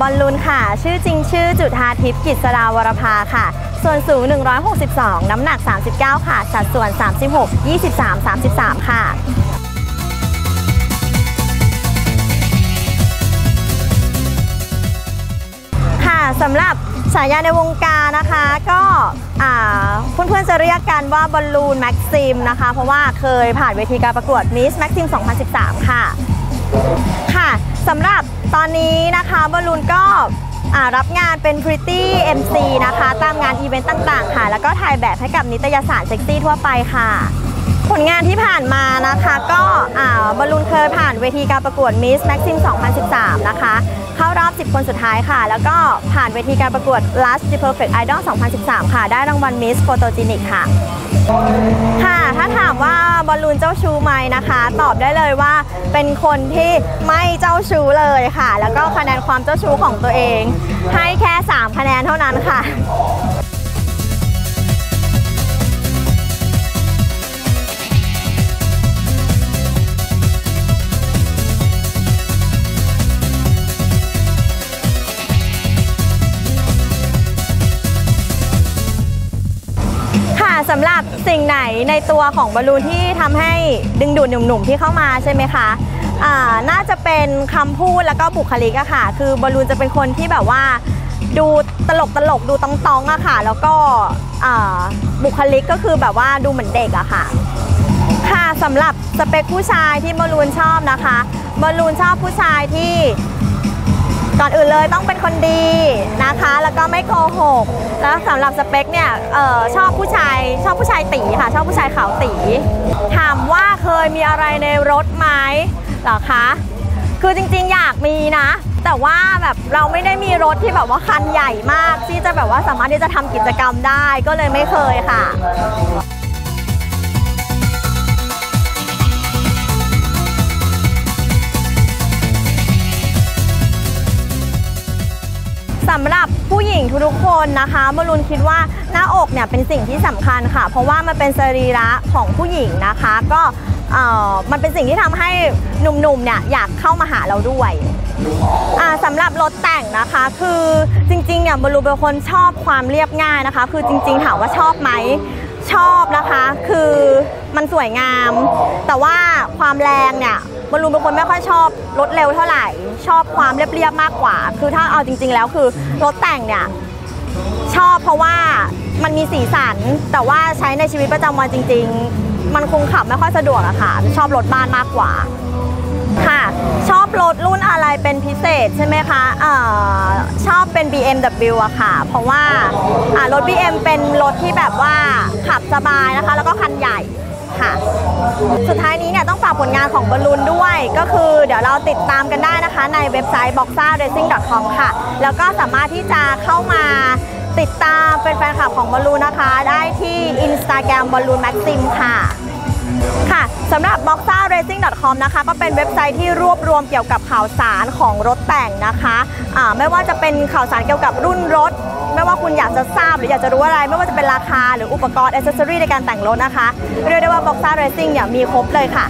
บอลลูนค่ะ ชื่อจริงชื่อจุธาทิพย์กิจสดาวรภาค่ะ ส่วนสูง 162 น้ำหนัก 39 ค่ะ สัดส่วน 36 23 33ค่ะค่ะสำหรับฉายาในวงการนะคะก็เพื่อนๆจะเรียกกันว่าบอลลูนแม็กซิมนะคะ เพราะว่าเคยผ่านเวทีการประกวดมิสแม็กซิม 2013 ค่ะ ค่ะสำหรับ ตอนนี้นะคะบอลลูนก็รับงานเป็นพริตตี้ MC นะคะ ตามงานอีเวนต์ต่างๆ ค่ะ แล้วก็ถ่ายแบบให้กับนิตยสารเซ็กซี่ทั่วไปค่ะ ผลงานที่ผ่านมานะคะ ก็บอลลูนเคยผ่านเวทีการประกวด Miss Maxim 2013 นะคะ เข้ารอบ 10 คนสุดท้ายค่ะ แล้วก็ผ่านเวทีการประกวด Last the Perfect Idol 2013 ค่ะ ได้รางวัล Miss Photogenic ค่ะ ค่ะ ถ้าถามว่าบอลลูนเจ้าชู้ไหมนะคะ ตอบได้เลยว่าเป็นคนที่ไม่เจ้าชู้เลยค่ะ แล้วก็คะแนนความเจ้าชู้ของตัวเอง ให้แค่ 3 คะแนนเท่านั้นค่ะ สำหรับสิ่งไหนในตัวของบอลลูนที่ทำให้ดึงดูดหนุ่มๆที่เข้ามาใช่ไหมคะอ่าน่าจะเป็นคำพูดแล้วก็บุคลิกอะค่ะ คือบอลลูนจะเป็นคนที่แบบว่าดูตลกตลกดูตองๆอะค่ะ แล้วก็บุคลิกก็คือแบบว่าดูเหมือนเด็กอะค่ะ ค่ะสำหรับสเปคผู้ชายที่บอลลูนชอบนะคะบอลลูนชอบผู้ชายที่ ก่อนอื่นเลยต้องเป็นคนดีนะคะ แล้วก็ไม่โกหก แล้วสำหรับสเปคเนี่ยออชอบผู้ชายชอบผู้ชายตีค่ะ ชอบผู้ชายขาวตี ถามว่าเคยมีอะไรในรถไหมเหรอคะ คือจริงๆ อยากมีนะ แต่ว่าแบบเราไม่ได้มีรถที่แบบว่าคันใหญ่มาก ที่จะแบบว่าสามารถที่จะทำกิจกรรมได้ก็เลยไม่เคยค่ะ ทุกๆคนนะคะบอลลูนคิดว่าหน้าอกเนี่ยเป็นสิ่งที่สำคัญค่ะ เพราะว่ามันเป็นสรีระของผู้หญิงนะคะ ก็เอ่อมันเป็นสิ่งที่ทำให้หนุ่มๆเนี่ยอยากเข้ามาหาเราด้วยอ่าสำหรับรถแต่งนะคะคือจริงๆเนี่ยบอลลูนเป็นคนชอบความเรียบง่ายนะคะ คือจริงๆถามว่าชอบไหมชอบนะคะ คือมันสวยงาม แต่ว่าความแรงเนี่ย บอลลูนเป็นคนไม่ค่อยชอบรถเร็วเท่าไหร่ ชอบความเรียบๆมากกว่า คือถ้าเอาจริง ๆ แล้วคือรถแต่งเนี่ยชอบเพราะว่ามันมีสีสัน แต่ว่าใช้ในชีวิตประจำวันจริง ๆ มันคงขับไม่ค่อยสะดวกอะค่ะ ชอบรถบ้านมากกว่าค่ะชอบรถรุ่นอะไรเป็นพิเศษใช่ไหมคะเอ่อชอบเป็น BMW อะค่ะ เพราะว่าอ่ารถ BM เป็นรถที่แบบว่าขับสบายนะคะ แล้วก็คันใหญ่ ค่ะ สุดท้ายนี้เนี่ยต้องฝากผลงานของบอลลูนด้วย ก็คือเดี๋ยวเราติดตามกันได้นะคะ ในเว็บไซต์ boxaracing.com ค่ะ แล้วก็สามารถที่จะเข้ามาติดตามเป็นแฟนคลับของบอลลูนนะคะ ได้ที่ Instagram บอลลูนแม็กซิมค่ะ ค่ะสำหรับ boxaracing.com นะคะก็เป็นเว็บไซต์ที่รวบรวมเกี่ยวกับข่าวสารของรถแต่งนะคะะไม่ว่าจะเป็นข่าวสารเกี่ยวกับรุ่นรถ ไม่ว่าคุณอยากจะทราบหรืออยากจะรู้อะไร ไม่ว่าจะเป็นราคาหรืออุปกรณ์อ c เซสซอรี่ในการแต่งรถนะคะ เรียกได้ว่า Boxer Racing เนี่ยมีครบเลยค่ะ